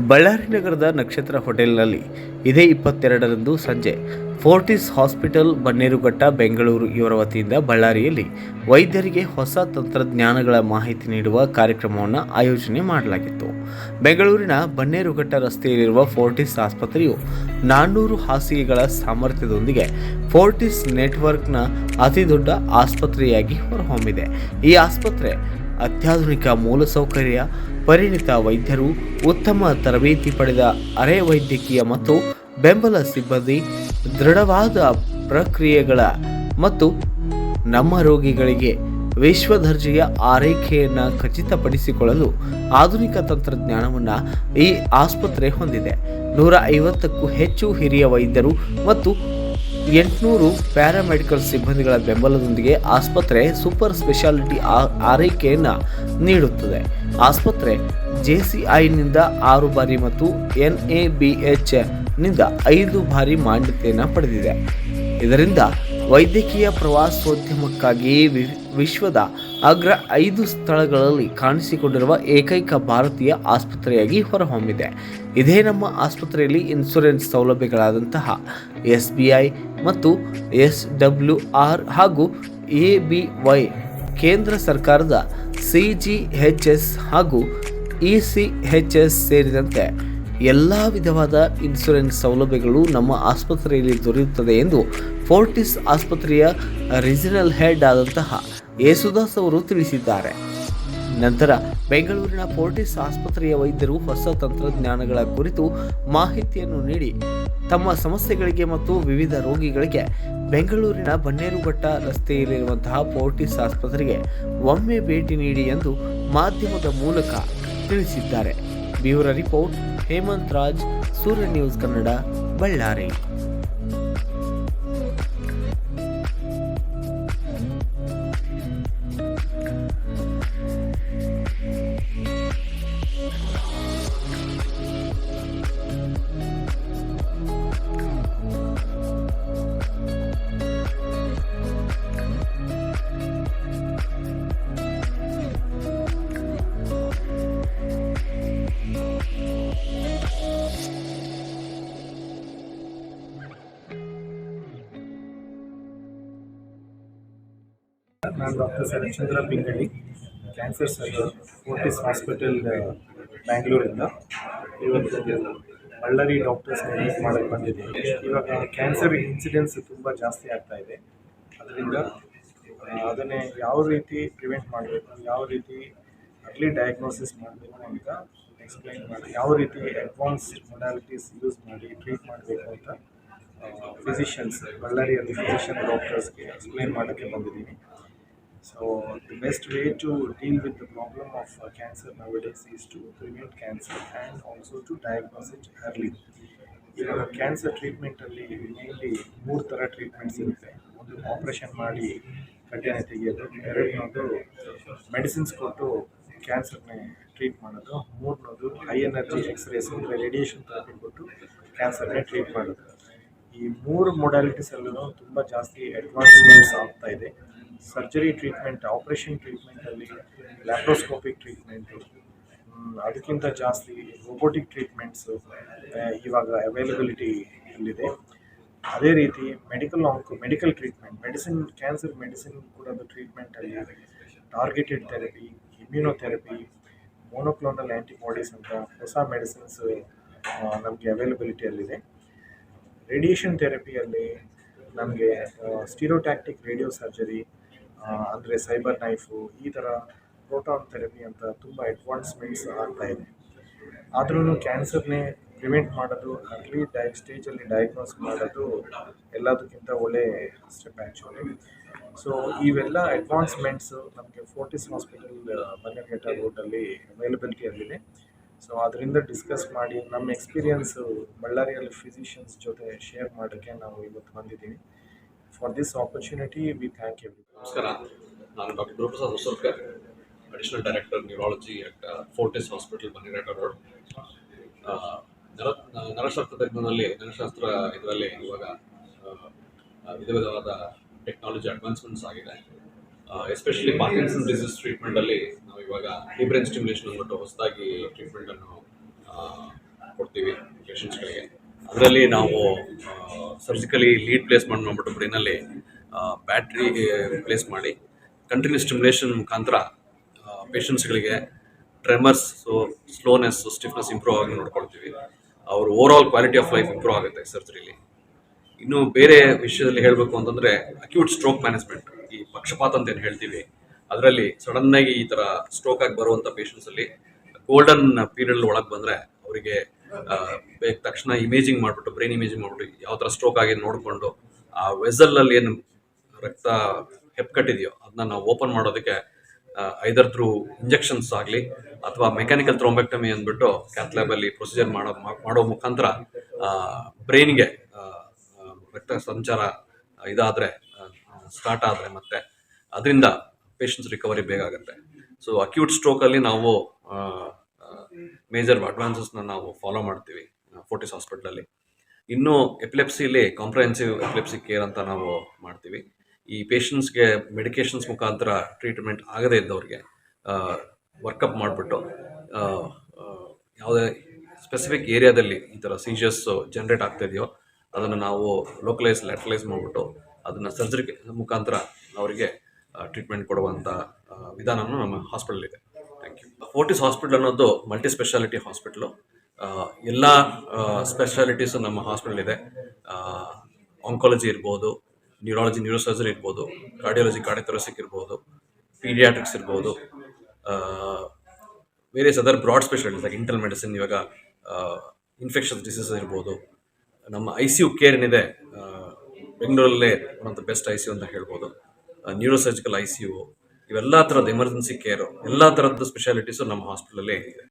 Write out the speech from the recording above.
ಬಳ್ಳಾರಿ ನಗರದ ನಕ್ಷತ್ರ ಹೋಟೆಲ್ನಲ್ಲಿ ಇದೇ ಇಪ್ಪತ್ತೆರಡರಂದು ಸಂಜೆ ಫೋರ್ಟಿಸ್ ಹಾಸ್ಪಿಟಲ್ ಬನ್ನೇರುಘಟ್ಟ ಬೆಂಗಳೂರು ಇವರ ವತಿಯಿಂದ ಬಳ್ಳಾರಿಯಲ್ಲಿ ವೈದ್ಯರಿಗೆ ಹೊಸ ತಂತ್ರಜ್ಞಾನಗಳ ಮಾಹಿತಿ ನೀಡುವ ಕಾರ್ಯಕ್ರಮವನ್ನು ಆಯೋಜನೆ ಮಾಡಲಾಗಿತ್ತು. ಬೆಂಗಳೂರಿನ ಬನ್ನೇರುಘಟ್ಟ ರಸ್ತೆಯಲ್ಲಿರುವ ಫೋರ್ಟಿಸ್ ಆಸ್ಪತ್ರೆಯು ನಾನ್ನೂರು ಹಾಸಿಗೆಗಳ ಸಾಮರ್ಥ್ಯದೊಂದಿಗೆ ಫೋರ್ಟಿಸ್ ನೆಟ್ವರ್ಕ್ನ ಅತಿದೊಡ್ಡ ಆಸ್ಪತ್ರೆಯಾಗಿ ಹೊರಹೊಮ್ಮಿದೆ. ಈ ಆಸ್ಪತ್ರೆ ಅತ್ಯಾಧುನಿಕ ಮೂಲಸೌಕರ್ಯ, ಪರಿಣಿತ ವೈದ್ಯರು, ಉತ್ತಮ ತರಬೇತಿ ಪಡೆದ ಅರೆ ವೈದ್ಯಕೀಯ ಮತ್ತು ಬೆಂಬಲ ಸಿಬ್ಬಂದಿ, ದೃಢವಾದ ಪ್ರಕ್ರಿಯೆಗಳ ಮತ್ತು ನಮ್ಮ ರೋಗಿಗಳಿಗೆ ವಿಶ್ವದರ್ಜೆಯ ಆರೈಕೆಯನ್ನು ಖಚಿತಪಡಿಸಿಕೊಳ್ಳಲು ಆಧುನಿಕ ತಂತ್ರಜ್ಞಾನವನ್ನು ಈ ಆಸ್ಪತ್ರೆ ಹೊಂದಿದೆ. ನೂರ ಐವತ್ತಕ್ಕೂ ಹೆಚ್ಚು ಹಿರಿಯ ವೈದ್ಯರು ಮತ್ತು ಎಂಟುನೂರು ಪ್ಯಾರಾಮೆಡಿಕಲ್ ಸಿಬ್ಬಂದಿಗಳ ಬೆಂಬಲದೊಂದಿಗೆ ಆಸ್ಪತ್ರೆ ಸೂಪರ್ ಸ್ಪೆಷಾಲಿಟಿ ಆರೈಕೆಯನ್ನು ನೀಡುತ್ತದೆ. ಆಸ್ಪತ್ರೆ ಜೆಸಿಐನಿಂದ ಆರು ಬಾರಿ ಮತ್ತು ಎನ್ ಎ ಬಿ ಎಚ್ನಿಂದ ಐದು ಬಾರಿ ಮಾನ್ಯತೆಯನ್ನು ಪಡೆದಿದೆ. ಇದರಿಂದ ವೈದ್ಯಕೀಯ ಪ್ರವಾಸೋದ್ಯಮಕ್ಕಾಗಿ ವಿಶ್ವದ ಅಗ್ರ ಐದು ಸ್ಥಳಗಳಲ್ಲಿ ಕಾಣಿಸಿಕೊಂಡಿರುವ ಏಕೈಕ ಭಾರತೀಯ ಆಸ್ಪತ್ರೆಯಾಗಿ ಹೊರಹೊಮ್ಮಿದೆ. ಇದೇ ನಮ್ಮ ಆಸ್ಪತ್ರೆಯಲ್ಲಿ ಇನ್ಶೂರೆನ್ಸ್ ಸೌಲಭ್ಯಗಳಾದಂತಹ ಎಸ್ ಬಿ ಐ ಮತ್ತು ಎಸ್ ಡಬ್ಲ್ಯೂ ಆರ್ ಹಾಗೂ ಎ ಬಿ ವೈ ಕೇಂದ್ರ ಸರ್ಕಾರದ ಸಿ ಜಿ ಎಚ್ ಎಸ್ ಹಾಗೂ ಇ ಸಿ ಎಚ್ ಎಸ್ ಸೇರಿದಂತೆ ಎಲ್ಲ ವಿಧವಾದ ಇನ್ಸೂರೆನ್ಸ್ ಸೌಲಭ್ಯಗಳು ನಮ್ಮ ಆಸ್ಪತ್ರೆಯಲ್ಲಿ ದೊರೆಯುತ್ತದೆ ಎಂದು ಫೋರ್ಟಿಸ್ ಆಸ್ಪತ್ರೆಯ ರೀಜನಲ್ ಹೆಡ್ ಆದಂತಹ ಯೇಸುದಾಸ್ ಅವರು ತಿಳಿಸಿದ್ದಾರೆ. ನಂತರ ಬೆಂಗಳೂರಿನ ಫೋರ್ಟಿಸ್ ಆಸ್ಪತ್ರೆಯ ವೈದ್ಯರು ಹೊಸ ತಂತ್ರಜ್ಞಾನಗಳ ಕುರಿತು ಮಾಹಿತಿಯನ್ನು ನೀಡಿ ತಮ್ಮ ಸಮಸ್ಯೆಗಳಿಗೆ ಮತ್ತು ವಿವಿಧ ರೋಗಿಗಳಿಗೆ ಬೆಂಗಳೂರಿನ ಬನ್ನೇರುಘಟ್ಟ ರಸ್ತೆಯಲ್ಲಿರುವಂತಹ ಫೋರ್ಟಿಸ್ ಆಸ್ಪತ್ರೆಗೆ ಒಮ್ಮೆ ಭೇಟಿ ನೀಡಿ ಎಂದು ಮಾಧ್ಯಮದ ಮೂಲಕ ತಿಳಿಸಿದ್ದಾರೆ. Bureau report, Hemant Raj, Surya news Kannada, Ballari. ನಾನು doctor Sharatchandra Pingali cancer surgeon Fortis hospital ಬ್ಯಾಂಗ್ಳೂರಿಂದ ಇವತ್ತು ಬಳ್ಳಾರಿ ಡಾಕ್ಟರ್ಸ್ ಮೀಟ್ ಮಾಡೋಕ್ಕೆ ಬಂದಿದ್ದೀನಿ ಇವಾಗ ಕ್ಯಾನ್ಸರ್ ಇನ್ಸಿಡೆನ್ಸ್ ತುಂಬ ಜಾಸ್ತಿ ಆಗ್ತಾ ಇದೆ. ಅದರಿಂದ ಅದನ್ನೇ ಯಾವ ರೀತಿ ಪ್ರಿವೆಂಟ್ ಮಾಡಬೇಕು, ಯಾವ ರೀತಿ ಅರ್ಲಿ ಡಯಾಗ್ನೋಸಿಸ್ ಮಾಡಬೇಕು ಅಂತ ಎಕ್ಸ್ಪ್ಲೈನ್ ಮಾಡಿ, ಯಾವ ರೀತಿ ಅಡ್ವಾನ್ಸ್ ಮೊಡಾಲಿಟೀಸ್ ಯೂಸ್ ಮಾಡಿ ಟ್ರೀಟ್ ಮಾಡಬೇಕು ಅಂತ ಫಿಸಿಷಿಯನ್ಸ್ ಬಳ್ಳಾರಿಯಲ್ಲಿ ಫಿಸಿಷಿಯನ್ ಡಾಕ್ಟರ್ಸ್ಗೆ ಎಕ್ಸ್ಪ್ಲೈನ್ ಮಾಡೋಕ್ಕೆ ಬಂದಿದ್ದೀನಿ So the best way to deal with the problem of uh, cancer nowadays is to prevent cancer and also to diagnose it early. ಇವಾಗ ಕ್ಯಾನ್ಸರ್ ಟ್ರೀಟ್ಮೆಂಟಲ್ಲಿ mainly ಮೂರು ಥರ ಟ್ರೀಟ್ಮೆಂಟ್ಸ್ ಇರುತ್ತೆ. ಒಂದು ಆಪ್ರೇಷನ್ ಮಾಡಿ ಕಡ್ಡಾಯ ತೆಗೆಯೋದು ಎರಡನೇದು ಮೆಡಿಸಿನ್ಸ್ ಕೊಟ್ಟು ಕ್ಯಾನ್ಸರ್ನೇ ಟ್ರೀಟ್ ಮಾಡೋದು ಮೂರನೇದು ಹೈ ಎನರ್ಜಿ ಎಕ್ಸ್ರೇಸ್ ಅಂದರೆ ರೇಡಿಯೇಷನ್ ಥೆರಪಿ ಕೊಟ್ಟು ಕ್ಯಾನ್ಸರ್ನೇ ಟ್ರೀಟ್ ಮಾಡೋದು. ಈ ಮೂರು ಮೊಡಾಲಿಟೀಸಲ್ಲೂ ತುಂಬ ಜಾಸ್ತಿ ಅಡ್ವಾನ್ಸ್ಮೆಂಟ್ಸ್ ಆಗ್ತಾ ಇದೆ. ಸರ್ಜರಿ ಟ್ರೀಟ್ಮೆಂಟ್, ಆಪ್ರೇಷನ್ ಟ್ರೀಟ್ಮೆಂಟಲ್ಲಿ ಲ್ಯಾಪ್ರೋಸ್ಕೋಪಿಕ್ ಟ್ರೀಟ್ಮೆಂಟು ಅದಕ್ಕಿಂತ ಜಾಸ್ತಿ ರೋಬೋಟಿಕ್ ಟ್ರೀಟ್ಮೆಂಟ್ಸು ಇವಾಗ ಅವೈಲಬಿಲಿಟಿ ಇಲ್ಲಿದೆ ಅದೇ ರೀತಿ medical ಆಂಕ್ medical treatment medicine cancer medicine ಕೂಡ ಟ್ರೀಟ್ಮೆಂಟಲ್ಲಿ targeted therapy immunotherapy monoclonal antibodies ಅಂತ ಹೊಸ ಮೆಡಿಸಿನ್ಸ್ ನಮಗೆ ಅವೈಲಬಿಲಿಟಿಯಲ್ಲಿದೆ ರೇಡಿಯೇಷನ್ ಥೆರಪಿಯಲ್ಲಿ ನಮಗೆ ಸ್ಟಿರೋಟ್ಯಾಕ್ಟಿಕ್ ರೇಡಿಯೋ ಸರ್ಜರಿ ಅಂದರೆ ಸೈಬರ್ ನೈಫು, ಈ ಥರ ಪ್ರೋಟಾನ್ ಥೆರಪಿ ಅಂತ ತುಂಬ ಅಡ್ವಾನ್ಸ್ಮೆಂಟ್ಸ್ ಆಗ್ತಾ ಇದೆ. ಆದ್ರೂ ಕ್ಯಾನ್ಸರ್ನೇ ಪ್ರಿವೆಂಟ್ ಮಾಡೋದು ಅರ್ಲಿ ಡೈ ಸ್ಟೇಜಲ್ಲಿ ಡಯಾಗ್ನೋಸ್ ಮಾಡೋದು ಎಲ್ಲದಕ್ಕಿಂತ ಒಳ್ಳೆ ಸ್ಟೆಪ್ ಆ್ಯಕ್ಚುಲಿ ಸೊ ಇವೆಲ್ಲ ಅಡ್ವಾನ್ಸ್ಮೆಂಟ್ಸ್ ನಮಗೆ ಫೋರ್ಟಿಸ್ ಹಾಸ್ಪಿಟಲ್ ಬನ್ನೇರ್ಘಟ್ಟ ರೋಡಲ್ಲಿ ಅವೈಲಬಿಲಿಟಿಯಲ್ಲಿದೆ ಸೊ ಅದರಿಂದ ಡಿಸ್ಕಸ್ ಮಾಡಿ, ನಮ್ಮ ಎಕ್ಸ್ಪೀರಿಯನ್ಸು ಬಳ್ಳಾರಿಯಲ್ಲಿ ಫಿಸಿಷಿಯನ್ಸ್ ಜೊತೆ ಶೇರ್ ಮಾಡೋಕ್ಕೆ ನಾವು ಇವತ್ತು ಬಂದಿದ್ದೀವಿ. For this opportunity we thank you ನಮಸ್ಕಾರ. ನಾನು doctor Guruprasad Hosurkar additional director neurology at Fortis hospital Bannerghatta road ನರ, ನರಶಾಸ್ತ್ರ ತಜ್ಞನಲ್ಲಿ, ನರಶಾಸ್ತ್ರ ಇದರಲ್ಲಿ ಇವಾಗ ವಿಧ ವಿಧವಾದ ಟೆಕ್ನಾಲಜಿ ಅಡ್ವಾನ್ಸ್ಮೆಂಟ್ಸ್ ಆಗಿದೆ. ಎಸ್ಪೆಷಲಿ ಪಾರ್ಕಿನ್ಸನ್ ಡಿಸೀಸ್ ಟ್ರೀಟ್ಮೆಂಟಲ್ಲಿ ನಾವು ಇವಾಗ ಡಿಬ್ರೆನ್ ಸ್ಟಿಮ್ಯುಲೇಷನ್ ಅಂದ್ಬಿಟ್ಟು ಹೊಸದಾಗಿ ಟ್ರೀಟ್ಮೆಂಟನ್ನು ಕೊಡ್ತೀವಿ ಪೇಷಂಟ್ಸ್ಗಳಿಗೆ ಅದರಲ್ಲಿ ನಾವು ಸರ್ಜಿಕಲಿ ಲೀಡ್ ಪ್ಲೇಸ್ಮೆಂಟ್ ಮಾಡಿಬಿಟ್ಟು ಬ್ರೈನಲ್ಲಿ ಬ್ಯಾಟ್ರಿ ಪ್ಲೇಸ್ ಮಾಡಿ ಕಂಟಿನ್ಯೂಸ್ ಸ್ಟಿಮ್ಯುಲೇಷನ್ ಮುಖಾಂತರ ಪೇಷಂಟ್ಸ್ಗಳಿಗೆ ಟ್ರೆಮರ್ಸು ಸ್ಲೋನೆಸ್ ಸ್ಟಿಫ್ನೆಸ್ ಇಂಪ್ರೂವ್ ಆಗಿ ನೋಡ್ಕೊಳ್ತೀವಿ. ಅವ್ರ overall quality of life improve ಆಗುತ್ತೆ ಸರ್ಜರಿಲಿ ಇನ್ನು ಬೇರೆ ವಿಷಯದಲ್ಲಿ ಹೇಳಬೇಕು ಅಂತಂದರೆ ಅಕ್ಯೂಟ್ ಸ್ಟ್ರೋಕ್ ಮ್ಯಾನೇಜ್ಮೆಂಟ್ ಈ ಪಕ್ಷಪಾತ ಅಂತ ಏನು ಹೇಳ್ತೀವಿ, ಅದರಲ್ಲಿ ಸಡನ್ನಾಗಿ ಈ ಥರ ಸ್ಟ್ರೋಕ್ ಆಗಿ ಬರುವಂಥ ಪೇಷಂಟ್ಸಲ್ಲಿ ಗೋಲ್ಡನ್ ಪೀರಿಯಡ್ ಒಳಗೆ ಬಂದರೆ ಅವರಿಗೆ ತಕ್ಷಣ ಇಮೇಜಿಂಗ್ ಮಾಡ್ಬಿಟ್ಟು ಬ್ರೈನ್ ಇಮೇಜಿಂಗ್ ಮಾಡ್ಬಿಟ್ಟು ಯಾವ ಥರ ಸ್ಟ್ರೋಕ್ ಆಗಿ ನೋಡಿಕೊಂಡು, ಆ ವೆಸಲ್ ಅಲ್ಲಿ ಏನು ರಕ್ತ ಹೆಪ್ಕಟ್ಟಿದೆಯೋ ಅದನ್ನ ನಾವು ಓಪನ್ ಮಾಡೋದಕ್ಕೆ ಐದರ್ ಥ್ರೂ ಇಂಜೆಕ್ಷನ್ಸ್ ಆಗಲಿ ಅಥವಾ ಮೆಕ್ಯಾನಿಕಲ್ ಥ್ರೋಂಬೆಕ್ಟಮಿ ಅಂದ್ಬಿಟ್ಟು ಕ್ಯಾತ್ ಲ್ಯಾಬಲ್ಲಿ ಪ್ರೊಸೀಜರ್ ಮಾಡೋ ಮಾಡೋ ಮುಖಾಂತರ ಬ್ರೈನ್ಗೆ ರಕ್ತ ಸಂಚಾರ ಇದಾದರೆ ಸ್ಟಾರ್ಟ್ ಆದರೆ ಮತ್ತೆ ಅದರಿಂದ ಪೇಷಂಟ್ಸ್ ರಿಕವರಿ ಬೇಗ ಆಗುತ್ತೆ. ಸೊ ಅಕ್ಯೂಟ್ ಸ್ಟ್ರೋಕಲ್ಲಿ ನಾವು ಮೇಜರ್ ಅಡ್ವಾನ್ಸಸ್ನ ನಾವು ಫಾಲೋ ಮಾಡ್ತೀವಿ ಫೋರ್ಟಿಸ್ ಹಾಸ್ಪಿಟ್ಲಲ್ಲಿ ಇನ್ನು ಎಪಿಲೆಪ್ಸಿಲಿ ಕಾಂಪ್ರಹೆನ್ಸಿವ್ ಎಪಿಲೆಪ್ಸಿ ಕೇರ್ ಅಂತ ನಾವು ಮಾಡ್ತೀವಿ. ಈ ಪೇಷಂಟ್ಸ್ಗೆ ಮೆಡಿಕೇಷನ್ಸ್ ಮುಖಾಂತರ ಟ್ರೀಟ್ಮೆಂಟ್ ಆಗದೇ ಇದ್ದವ್ರಿಗೆ ವರ್ಕಪ್ ಮಾಡಿಬಿಟ್ಟು ಯಾವುದೇ ಸ್ಪೆಸಿಫಿಕ್ ಏರಿಯಾದಲ್ಲಿ ಈ ಥರ ಸೀಜರ್ಸ್ ಜನ್ರೇಟ್ ಆಗ್ತಾ ಇದೆಯೋ, ಅದನ್ನು ನಾವು ಲೋಕಲೈಸ್ ಲ್ಯಾಟ್ರಲೈಸ್ ಮಾಡಿಬಿಟ್ಟು ಅದನ್ನು ಸರ್ಜರಿ ಮುಖಾಂತರ ಅವರಿಗೆ ಟ್ರೀಟ್ಮೆಂಟ್ ಕೊಡುವಂಥ ವಿಧಾನವೂ ನಮ್ಮ ಹಾಸ್ಪಿಟಲ್ ಇದೆ ಫೋರ್ಟಿಸ್ ಹಾಸ್ಪಿಟಲ್ ಅನ್ನೋದು ಮಲ್ಟಿ ಸ್ಪೆಷಾಲಿಟಿ ಹಾಸ್ಪಿಟ್ಲು ಎಲ್ಲ ಸ್ಪೆಷಾಲಿಟೀಸು ನಮ್ಮ ಹಾಸ್ಪಿಟಲ್ ಇದೆ. ಆಂಕಾಲಜಿ ಇರ್ಬೋದು ನ್ಯೂರಾಲಜಿ ನ್ಯೂರೋಸರ್ಜರಿ ಇರ್ಬೋದು ಕಾರ್ಡಿಯಾಲಜಿ ಕಾರ್ಡಿಯೋಥೊರಸಿಕ್ ಇರ್ಬೋದು ಪೀಡಿಯಾಟ್ರಿಕ್ಸ್ ಇರ್ಬೋದು various other broad specialties like internal medicine ಇವಾಗ ಇನ್ಫೆಕ್ಷನ್ ಡಿಸೀಸಸ್ ಇರ್ಬೋದು. ನಮ್ಮ ಐ ಸಿ ಯು ಕೇರ್ ಏನಿದೆ ಬೆಂಗಳೂರಲ್ಲೇ one best I C U ಅಂತ ಹೇಳ್ಬೋದು. ನ್ಯೂರೋಸರ್ಜಿಕಲ್ ಐ ಸಿ ಯು ಇವೆಲ್ಲ ಥರದ ಎಮರ್ಜೆನ್ಸಿ ಕೇರು ಎಲ್ಲ ಥರದ ಸ್ಪೆಷಾಲಿಟೀಸು ನಮ್ಮ ಹಾಸ್ಪಿಟಲಲ್ಲೇ ಇದೆ